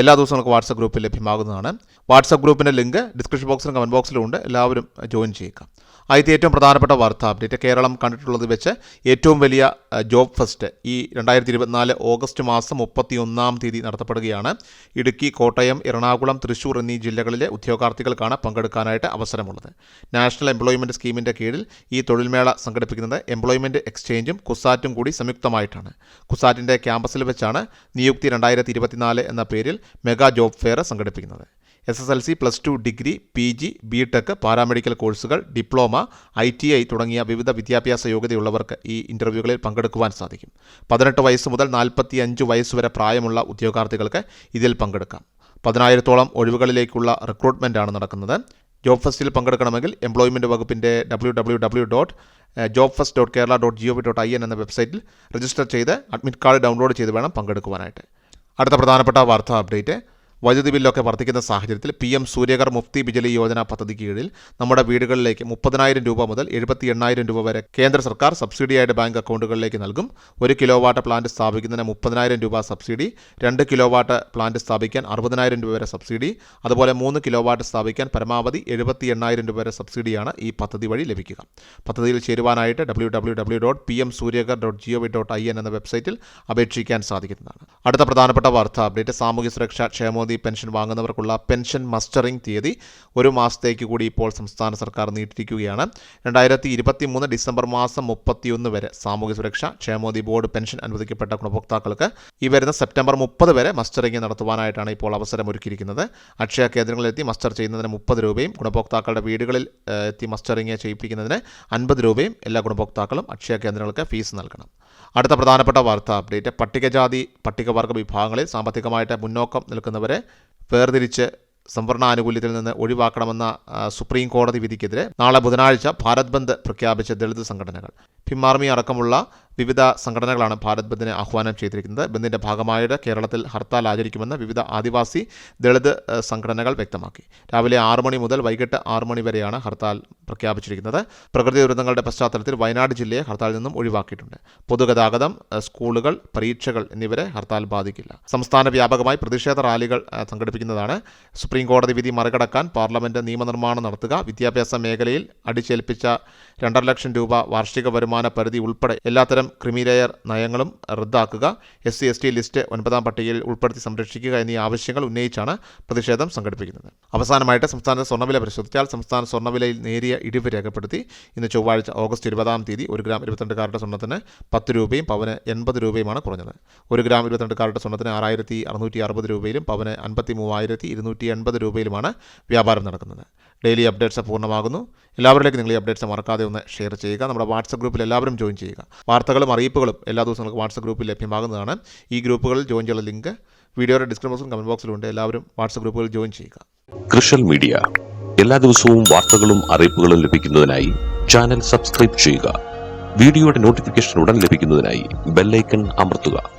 എല്ലാ ദിവസവും നമുക്ക് വാട്സപ്പ് ഗ്രൂപ്പിൽ ലഭ്യമാകുന്നതാണ്. വാട്സപ്പ് ഗ്രൂപ്പിന്റെ ലിങ്ക് ഡിസ്ക്രിപ്ഷൻ ബോക്സിലും കമന്റ് ബോക്സിലും ഉണ്ട് എല്ലാവരും ജോയിൻ ചെയ്യുക ആദ്യത്തെ ഏറ്റവും പ്രധാനപ്പെട്ട വാർത്ത അപ്ഡേറ്റ് കേരളം കണ്ടിട്ടുള്ളത് വെച്ച് ഏറ്റവും വലിയ ജോബ് ഫെസ്റ്റ് ഈ രണ്ടായിരത്തി ഇരുപത്തിനാല് ഓഗസ്റ്റ് മാസം മുപ്പത്തി ഒന്നാം തീയതി നടത്തപ്പെടുകയാണ്. ഇടുക്കി കോട്ടയം എറണാകുളം തൃശൂർ എന്നീ ജില്ലകളിലെ ഉദ്യോഗാർത്ഥികൾക്കാണ് പങ്കെടുക്കാനായിട്ട് അവസരമുള്ളത്. നാഷണൽ എംപ്ലോയ്മെന്റ് സ്കീമിന്റെ കീഴിൽ ഈ തൊഴിൽമേള സംഘടിപ്പിക്കുന്നത് എംപ്ലോയ്മെന്റ് എക്സ്ചേഞ്ചും കുസാറ്റും കൂടി സംയുക്തമായിട്ടാണ്. കുസാറ്റിന്റെ ക്യാമ്പസിൽ വെച്ചാണ് നിയുക്തി രണ്ടായിരത്തി എന്ന പേരിൽ മെഗാ ജോബ് ഫെയർ സംഘടിപ്പിക്കുന്നത്. S S L C plus two degree P G B tech paramedical കോഴ്സുകൾ ഡിപ്ലോമ ഐ ടി ഐ തുടങ്ങിയ വിവിധ വിദ്യാഭ്യാസ യോഗ്യതയുള്ളവർക്ക് ഈ ഇന്റർവ്യൂകളിൽ പങ്കെടുക്കുവാൻ സാധിക്കും. പതിനെട്ട് വയസ്സ് മുതൽ നാൽപ്പത്തി അഞ്ച് വയസ്സ് വരെ പ്രായമുള്ള ഉദ്യോഗാർത്ഥികൾക്ക് ഇതിൽ പങ്കെടുക്കാം. പതിനായിരത്തോളം ഒഴിവുകളിലേക്കുള്ള റിക്രൂട്ട്മെന്റാണ് നടക്കുന്നത്. ജോബ് ഫെസ്റ്റിൽ പങ്കെടുക്കണമെങ്കിൽ എംപ്ലോയ്മെന്റ് വകുപ്പിന്റെ W W W dot job fest dot Kerala dot G O V dot I N എന്ന വെബ്സൈറ്റിൽ രജിസ്റ്റർ ചെയ്ത് അഡ്മിറ്റ് കാർഡ് ഡൗൺലോഡ് ചെയ്ത് വേണം പങ്കെടുക്കുവാനായിട്ട്. അടുത്ത പ്രധാനപ്പെട്ട വാർത്താ അപ്ഡേറ്റ് വൈദ്യുതി ബില്ലൊക്കെ വർദ്ധിക്കുന്ന സാഹചര്യത്തിൽ പി എം സൂര്യകർ മുഫ്തി ബിജലി യോജന പദ്ധതി കീഴിൽ നമ്മുടെ വീടുകളിലേക്ക് മുപ്പതിനായിരം രൂപ മുതൽ എഴുപത്തി എണ്ണായിരം രൂപ വരെ കേന്ദ്ര സർക്കാർ സബ്സിഡിയായിട്ട് ബാങ്ക് അക്കൗണ്ടുകളിലേക്ക് നൽകും. ഒരു കിലോ വാട്ട് പ്ലാന്റ് സ്ഥാപിക്കുന്നതിന് മുപ്പതിനായിരം രൂപ സബ്സിഡി രണ്ട് കിലോ വാട്ട് പ്ലാന്റ് സ്ഥാപിക്കാൻ അറുപതിനായിരം രൂപ വരെ സബ്സിഡി അതുപോലെ മൂന്ന് കിലോ വാട്ട് സ്ഥാപിക്കാൻ പരമാവധി എഴുപത്തി എണ്ണായിരം രൂപ വരെ സബ്സിഡിയാണ് ഈ പദ്ധതി വഴി ലഭിക്കുക. പദ്ധതിയിൽ ചേരുവാനായിട്ട് W W W dot P M Suryaghar dot G O V dot I N എന്ന വെബ്സൈറ്റിൽ അപേക്ഷിക്കാൻ സാധിക്കുന്നതാണ്. അടുത്ത പ്രധാനപ്പെട്ട വാർത്ത അപ്ഡേറ്റ് സാമൂഹ്യ സുരക്ഷാ ക്ഷേമോദി പെൻഷൻ വാങ്ങുന്നവർക്കുള്ള പെൻഷൻ മസ്റ്ററിംഗ് തീയതി ഒരു മാസത്തേക്ക് കൂടി ഇപ്പോൾ സംസ്ഥാന സർക്കാർ നീട്ടിയിരിക്കുകയാണ്. രണ്ടായിരത്തി ഇരുപത്തി മൂന്ന് ഡിസംബർ മാസം മുപ്പത്തിയൊന്ന് വരെ സാമൂഹ്യ സുരക്ഷ ക്ഷേമോദി ബോർഡ് പെൻഷൻ അനുവദിക്കപ്പെട്ട ഗുണഭോക്താക്കൾക്ക് ഈ വരുന്ന സെപ്റ്റംബർ മുപ്പത് വരെ മസ്റ്ററിംഗ് നടത്തുവാനായിട്ടാണ് ഇപ്പോൾ അവസരം ഒരുക്കിയിരിക്കുന്നത് അക്ഷയ കേന്ദ്രങ്ങളിലെത്തി മസ്റ്റർ ചെയ്യുന്നതിന് മുപ്പത് രൂപയും ഗുണഭോക്താക്കളുടെ വീടുകളിൽ എത്തി മസ്റ്ററിംഗ് ചെയ്യിപ്പിക്കുന്നതിന് അൻപത് രൂപയും എല്ലാ ഗുണഭോക്താക്കളും അക്ഷയ കേന്ദ്രങ്ങൾക്ക് ഫീസ് നൽകണം. അടുത്ത പ്രധാനപ്പെട്ട വാർത്താ അപ്ഡേറ്റ് പട്ടികജാതി പട്ടികവർഗ വിഭാഗങ്ങളിൽ സാമ്പത്തികമായിട്ട് മുന്നോക്കം നിൽക്കുന്നവരെ വേർതിരിച്ച് സംവരണ ആനുകൂല്യത്തിൽ നിന്ന് ഒഴിവാക്കണമെന്ന സുപ്രീം കോടതി വിധിക്കെതിരെ നാളെ ബുധനാഴ്ച ഭാരത് ബന്ദ് പ്രഖ്യാപിച്ച ദളിത് സംഘടനകൾ. ഭിമാർമി അടക്കമുള്ള വിവിധ സംഘടനകളാണ് ഭാരത് ബന്ദിനെ ആഹ്വാനം ചെയ്തിരിക്കുന്നത്. ബന്ദിന്റെ ഭാഗമായിട്ട് കേരളത്തിൽ ഹർത്താൽ ആചരിക്കുമെന്ന് വിവിധ ആദിവാസി ദളിത് സംഘടനകൾ വ്യക്തമാക്കി. രാവിലെ ആറ് മണി മുതൽ വൈകിട്ട് ആറ് മണി വരെയാണ് ഹർത്താൽ പ്രഖ്യാപിച്ചിരിക്കുന്നത്. പ്രകൃതി ദുരന്തങ്ങളുടെ പശ്ചാത്തലത്തിൽ വയനാട് ജില്ലയെ ഹർത്താലിൽ നിന്നും ഒഴിവാക്കിയിട്ടുണ്ട്. പൊതുഗതാഗതം സ്കൂളുകൾ പരീക്ഷകൾ എന്നിവരെ ഹർത്താൽ ബാധിക്കില്ല. സംസ്ഥാന വ്യാപകമായി പ്രതിഷേധ റാലികൾ സംഘടിപ്പിക്കുന്നതാണ്. സുപ്രീം കോടതി വിധി മറികടക്കാൻ പാർലമെന്റ് നിയമനിർമ്മാണം നടത്തുക വിദ്യാഭ്യാസ മേഖലയിൽ അടിച്ചേൽപ്പിച്ച രണ്ടര ലക്ഷം രൂപ വാർഷിക വരുമാന പരിധി ഉൾപ്പെടെ എല്ലാത്തരം ക്രിമിലെയർ നയങ്ങളും റദ്ദാക്കുക S C S T list ഒൻപതാം പട്ടികയിൽ ഉൾപ്പെടുത്തി സംരക്ഷിക്കുക എന്നീ ആവശ്യങ്ങൾ ഉന്നയിച്ചാണ് പ്രതിഷേധം സംഘടിപ്പിക്കുന്നത്. അവസാനമായിട്ട് സംസ്ഥാനത്തെ സ്വർണവില പരിശോധിച്ചാൽ സംസ്ഥാന സ്വർണവിലയിൽ നേരിയ ഇടിവ് രേഖപ്പെടുത്തി. ഇന്ന് ചൊവ്വാഴ്ച ഓഗസ്റ്റ് ഇരുപതാം തീയതി ഒരു ഗ്രാം ഇരുപത്തിരണ്ട് കാരുടെ സ്വർണത്തിന് പത്ത് രൂപയും പവന് എൺപത് രൂപയുമാണ് കുറഞ്ഞത്. ഒരു ഗ്രാം ഇരുപത്തിരണ്ട് കാരുടെ സ്വർണത്തിന് ആറായിരത്തി അറുന്നൂറ്റി അറുപത് രൂപയിലും പവന് അൻപത്തി മൂവായിരത്തി ഇരുന്നൂറ്റി എൺപത് രൂപയിലുമാണ് വ്യാപാരം നടക്കുന്നത്. ഡെയിലി അപ്ഡേറ്റ്സ് പൂർണമാകുന്നു. എല്ലാവരിലേക്കും നിങ്ങൾ ഈ അപ്ഡേറ്റ്സ് മറക്കാതെ ഒന്ന് ഷെയർ ചെയ്യുക. നമ്മുടെ വാട്സപ്പ് ഗ്രൂപ്പിൽ എല്ലാവരും ജോയിൻ ചെയ്യുക. വാർത്തകളും അറിയിപ്പുകളും എല്ലാ ദിവസവും നിങ്ങൾക്ക് വാട്സപ്പ് ഗ്രൂപ്പിൽ ലഭ്യമാകുന്നതാണ്. ഈ ഗ്രൂപ്പുകളിൽ ജോയിൻ ചെയ്യാനുള്ള ലിങ്ക് വീഡിയോയുടെ ഡിസ്ക്രിപ്ഷൻ ബോക്സിലും കമന്റ് ബോക്സിലും ഉണ്ട് എല്ലാവരും വാട്സപ്പ് ഗ്രൂപ്പുകളിൽ ജോയിൻ ചെയ്യുക. കൃഷൽ മീഡിയ. എല്ലാ ദിവസവും വാർത്തകളും അറിയിപ്പുകളും ലഭിക്കുന്നതിനായി ചാനൽ സബ്സ്ക്രൈബ് ചെയ്യുക. വീഡിയോയുടെ നോട്ടിഫിക്കേഷൻ ഉടൻ ലഭിക്കുന്നതിനായി ബെല്ലൈക്കൺ അമർത്തുക.